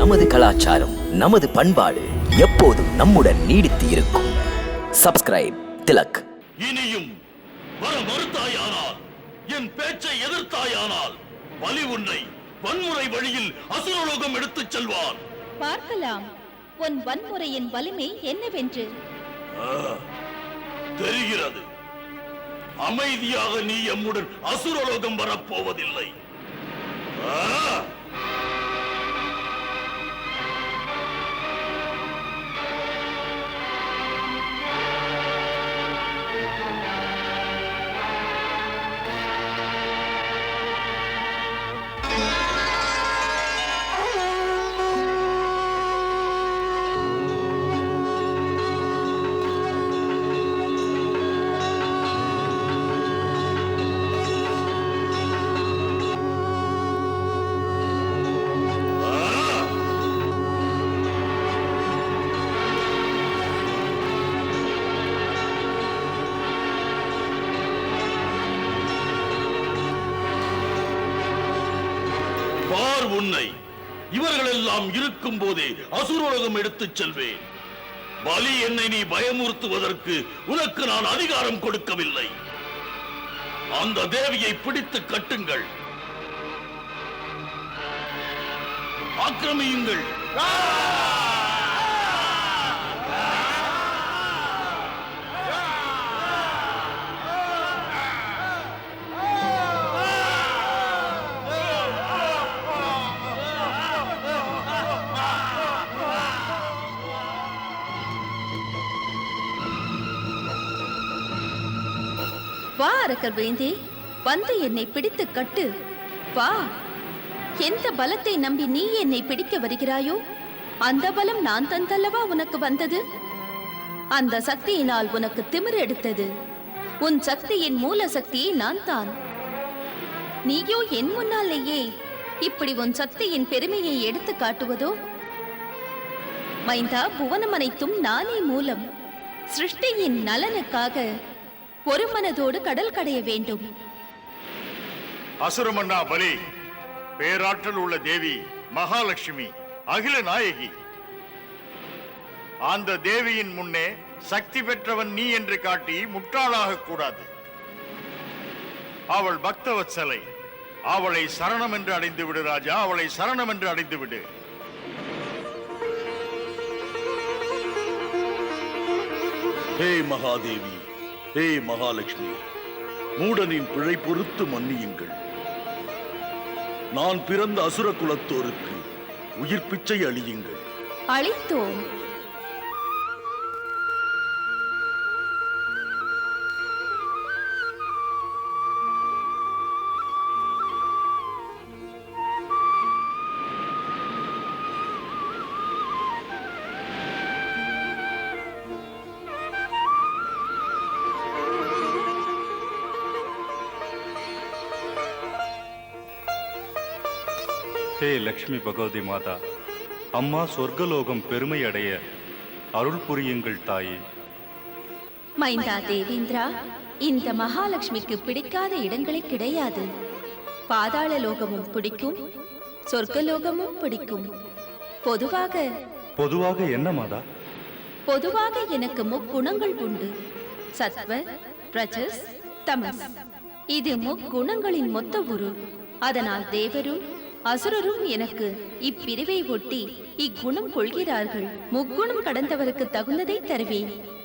நமது கலாச்சாரம் நமது பண்பாடு எப்போதும் நம்முடன் நீடித்து இருக்கும். சப்ஸ்கிரைப் திலக். இனியும் வர மறுத்தாயானால் என் பேச்சை எதிர்த்தாயானால் பலி உன்னை வன்முறை வழியில் அசுரலோகம் எடுத்துச் செல்வான். பார்க்கலாம். உன் வன்முறையின் வலிமை என்னவென்று? தெரிகிறது. அமைதியாக நீ எம்முடன் அசுரலோகம் வரப்போவதில்லை. ஆ! பார் உன்னை. இவர்களெல்லாம் இருக்கும் போதே அசுரோகம் எடுத்துச் செல்வேன். பலி என்னை நீ பயமுறுத்துவதற்கு உனக்கு நான் அதிகாரம் கொடுக்கவில்லை. அந்த தேவியை பிடித்து கட்டுங்கள். ஆக்கிரமியுங்கள். வா அரக்கர் வேந்தே. வந்து என்னை பிடித்து கட்டு. வா. எந்த பலத்தை நம்பி நீ என்னை பிடிக்க வருகிறாயோ அந்த பலம் நான் தந்தல்லவா உனக்கு வந்தது? அந்த சக்தியினால் உனக்கு திமிர் எடுத்தது. உன் சக்தியின் மூல சக்தியை நான் தான். நீயோ என் முன்னாலேயே இப்படி உன் சக்தியின் பெருமையை எடுத்து காட்டுவதோ? மைந்தா புவனம் அனைத்தும் நானே மூலம் சிருஷ்டியின் நலனுக்காக ஒரு மனதோடு கடல் கடைய வேண்டும். அசுரமன்னா பலி பேராற்றல் உள்ள தேவி மகாலட்சுமி அகில நாயகி. அந்த தேவியின் முன்னே சக்தி பெற்றவன் நீ என்று காட்டி முட்டாளாக கூடாது. அவள் பக்தவத்சலை அவளை சரணம் என்று அடைந்து விடு ராஜா அவளை சரணம் என்று அடைந்து விடு. ஹே மகாதேவி ஹே மகாலட்சுமி மூடனின் பிழை பொறுத்து மன்னியுங்கள். நான் பிறந்த அசுர குலத்தோருக்கு உயிர் பிச்சை அழியுங்கள் அழித்தோம் ஹே லக்ஷ்மி பகவதி மாதா அம்மா சொர்க்கலோகம் பெருமை அடைய அருள் புரியுங்கள் தாயே. மைந்தா தேவேந்திரா இந்த மகாலட்சுமிக்கு பிடிக்காத இடங்களே கிடையாது. பாதாள லோகமும் பிடிக்கும் சொர்க்கலோகமும் பிடிக்கும். பொதுவாக பொதுவாக என்ன மாதா? பொதுவாக எனக்கு முக்குணங்கள் உண்டு. சத்வ ரஜஸ் தமஸ். இது முக்குணங்களின் மொத்த உரு. அதனால் தேவரும் அசுரரும் எனக்கு இப்பிரிவை ஒட்டி இக்குணம் கொள்கிறார்கள். முக்குணம் கடந்தவருக்கு தகுந்ததை தருவேன்.